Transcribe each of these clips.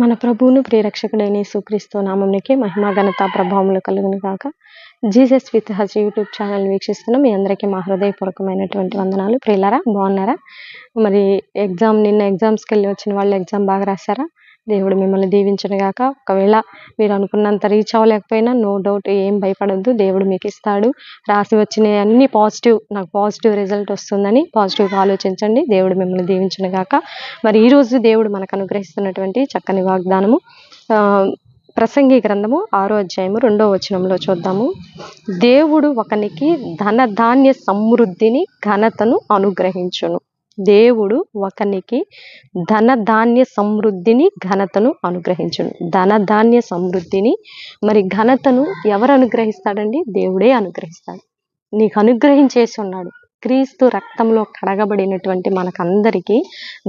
మన ప్రభువును ప్రియరక్షకుడైన యేసుక్రీస్తు నామంనికి మహిమ ఘనత ప్రభావములు కలుగును కాక Jesus with his YouTube channel వీక్షిస్తున్న. మీ అందరికీ మా హృదయపూర్వకమైనటువంటి వందనాలు. ప్రియులరా బాగున్నారా? మరి ఎగ్జామ్ నిన్న ఎగ్జామ్స్కి వెళ్ళి వచ్చిన వాళ్ళు ఎగ్జామ్ బాగా రాశారా? దేవుడు మిమ్మల్ని దీవించనుగాక ఒకవేళ మీరు అనుకున్నంత రీచ్ అవ్వలేకపోయినా నో డౌట్ ఏం భయపడద్దు. దేవుడు మీకు ఇస్తాడు. రాసి వచ్చిన అన్ని పాజిటివ్ నాకు పాజిటివ్ రిజల్ట్ వస్తుందని పాజిటివ్గా ఆలోచించండి. దేవుడు మిమ్మల్ని దీవించనుగాక మరి ఈరోజు దేవుడు మనకు అనుగ్రహిస్తున్నటువంటి చక్కని వాగ్దానము ప్రసంగి గ్రంథము ఆరో అధ్యాయము రెండో వచనంలో చూద్దాము. దేవుడు ఒకనికి ధన ధాన్య సమృద్ధిని ఘనతను అనుగ్రహించును. దేవుడు ఒకనికి ధన ధాన్య సమృద్ధిని ఘనతను అనుగ్రహించును. ధన ధాన్య సమృద్ధిని మరి ఘనతను ఎవరు అనుగ్రహిస్తాడండి? దేవుడే అనుగ్రహిస్తాడు. నీకు అనుగ్రహించేసి ఉన్నాడు. క్రీస్తు రక్తంలో కడగబడినటువంటి మనకందరికీ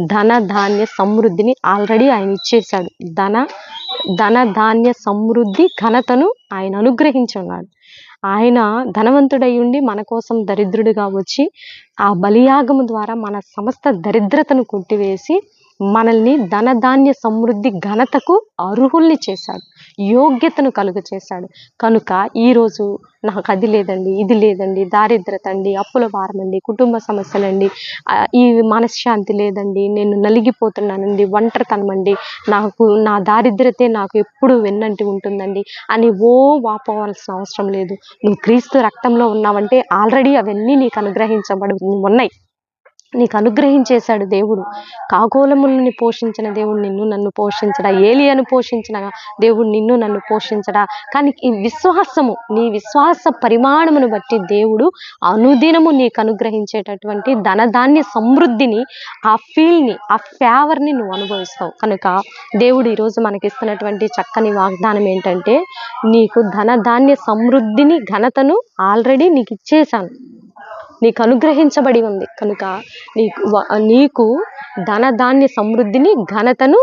ధన ధాన్య సమృద్ధిని ఆల్రెడీ ఆయన ఇచ్చేశాడు. ధన ధన ధాన్య సమృద్ధి ఘనతను ఆయన అనుగ్రహించున్నాడు. ఆయన ధనవంతుడై ఉండి మన కోసం దరిద్రుడిగా వచ్చి ఆ బలియాగము ద్వారా మన సమస్త దరిద్రతను కొట్టివేసి మనల్ని ధనధాన్య సమృద్ధి ఘనతకు అర్హుల్ని చేశాడు. యోగ్యతను కలుగు చేశాడు. కనుక ఈరోజు నాకు అది లేదండి ఇది లేదండి దారిద్రత అండి అప్పుల భారం అండి కుటుంబ సమస్యలండి ఈ మనశ్శాంతి లేదండి నేను నలిగిపోతున్నానండి ఒంటరితనం అండి నాకు నా దారిద్రతే నాకు ఎప్పుడు వెన్నంటి ఉంటుందండి అని ఓ వాపోవాల్సిన అవసరం లేదు. నువ్వు క్రీస్తు రక్తంలో ఉన్నావంటే ఆల్రెడీ అవన్నీ నీకు అనుగ్రహించబడి ఉన్నాయి. నీకు అనుగ్రహించేశాడు దేవుడు. కాకోలములని పోషించిన దేవుడు నిన్ను నన్ను పోషించడా? ఏలియను పోషించిన దేవుడు నిన్ను నన్ను పోషించడా? కానీ ఈ విశ్వాసము నీ విశ్వాస పరిమాణమును బట్టి దేవుడు అనుదినము నీకు అనుగ్రహించేటటువంటి ధనధాన్య సమృద్ధిని ఆ ఫీల్ని ఆ ఫేవర్ని నువ్వు అనుభవిస్తావు. కనుక దేవుడు ఈరోజు మనకి ఇస్తున్నటువంటి చక్కని వాగ్దానం ఏంటంటే నీకు ధనధాన్య సమృద్ధిని ఘనతను ఆల్రెడీ నీకు ఇచ్చేశాను. నీకు అనుగ్రహించబడి ఉంది. కనుక నీకు నీకు ధన ధాన్య సమృద్ధిని ఘనతను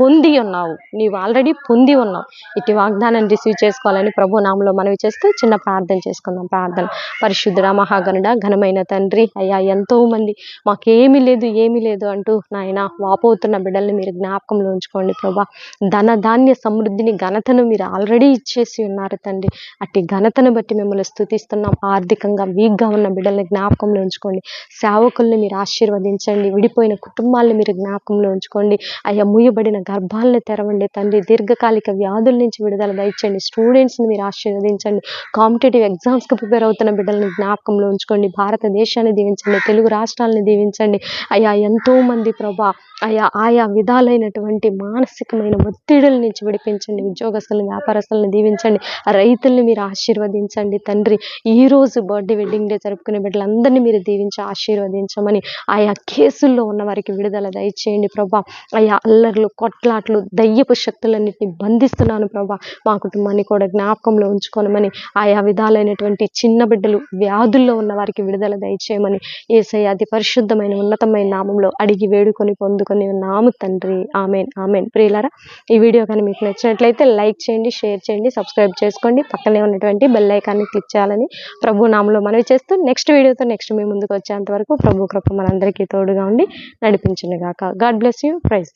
పొంది ఉన్నావు. నీవు ఆల్రెడీ పొంది ఉన్నావు. ఇటు వాగ్దానం రిసీవ్ చేసుకోవాలని ప్రభు నామంలో మనవి చేస్తూ చిన్న ప్రార్థన చేసుకుందాం. ప్రార్థన. పరిశుద్ధుడ మహాగనుడ ఘనమైన తండ్రి అయ్యా ఎంతో మంది మాకేమీ లేదు ఏమీ లేదు అంటూ నాయన వాపోతున్న బిడ్డల్ని మీరు జ్ఞాపకంలో ఉంచుకోండి ప్రభా. ధన ధాన్య సమృద్ధిని ఘనతను మీరు ఆల్రెడీ ఇచ్చేసి ఉన్నారు తండ్రి. అట్టి ఘనతను బట్టి మిమ్మల్ని స్థుతిస్తున్నాం ఆర్థికంగా వీక్గా ఉన్న బిడ్డల్ని జ్ఞాపకంలో ఉంచుకోండి. సేవకుల్ని మీరు ఆశీర్వదించండి. విడిపోయిన కుటుంబాలను మీరు జ్ఞాపకంలో ఉంచుకోండి. అయ్యా మూయబడిన గర్భాలను తెరవండి తండ్రి. దీర్ఘకాలిక వ్యాధుల నుంచి విడుదల దయచండి స్టూడెంట్స్ని మీరు ఆశీర్వదించండి. కాంపిటేటివ్ ఎగ్జామ్స్కి ప్రిపేర్ అవుతున్న బిడ్డలను జ్ఞాపకంలో ఉంచుకోండి. భారతదేశాన్ని దీవించండి. తెలుగు రాష్ట్రాలను దీవించండి. అయ్యా ఎంతో మంది ప్రభా అయా ఆయా విధాలైనటువంటి మానసికమైన ఒత్తిడుల నుంచి విడిపించండి. ఉద్యోగస్తులను వ్యాపారస్తులను దీవించండి. రైతుల్ని మీరు ఆశీర్వదించండి తండ్రి. ఈ రోజు బర్త్డే వెడ్డింగ్ డే జరుపుకునే బిడ్డలందరినీ మీరు దీవించి ఆశీర్వదించమని ఆయా కేసుల్లో ఉన్న వారికి విడుదల దయచేయండి ప్రభా. ఆయా అల్లర్లు కొట్లాట్లు దయ్యపు శక్తులన్నింటినీ బంధిస్తున్నాను ప్రభా. మా కుటుంబాన్ని కూడా జ్ఞాపకంలో ఉంచుకోనమని ఆయా విధాలైనటువంటి చిన్న బిడ్డలు వ్యాధుల్లో ఉన్న వారికి విడుదల దయచేయమని ఏసయ్య అతి పరిశుద్ధమైన ఉన్నతమైన నామంలో అడిగి వేడుకొని పొందుకొని నాము తండ్రి. Amen amen. ప్రియులారా ఈ వీడియో కానీ మీకు నచ్చినట్లయితే లైక్ చేయండి షేర్ చేయండి సబ్స్క్రైబ్ చేసుకోండి. పక్కనే ఉన్నటువంటి బెల్ ఐకాన్ని క్లిక్ చేయాలని ప్రభు నామంలో మనవి చేస్తూ నెక్స్ట్ వీడియోతో నెక్స్ట్ మీ ముందుకు వచ్చేంత వరకు ప్రభు కృప మనందరికీ తోడుగా ఉండి నడిపించును గాక గాడ్ బ్లెస్ యూ. ప్రైజ్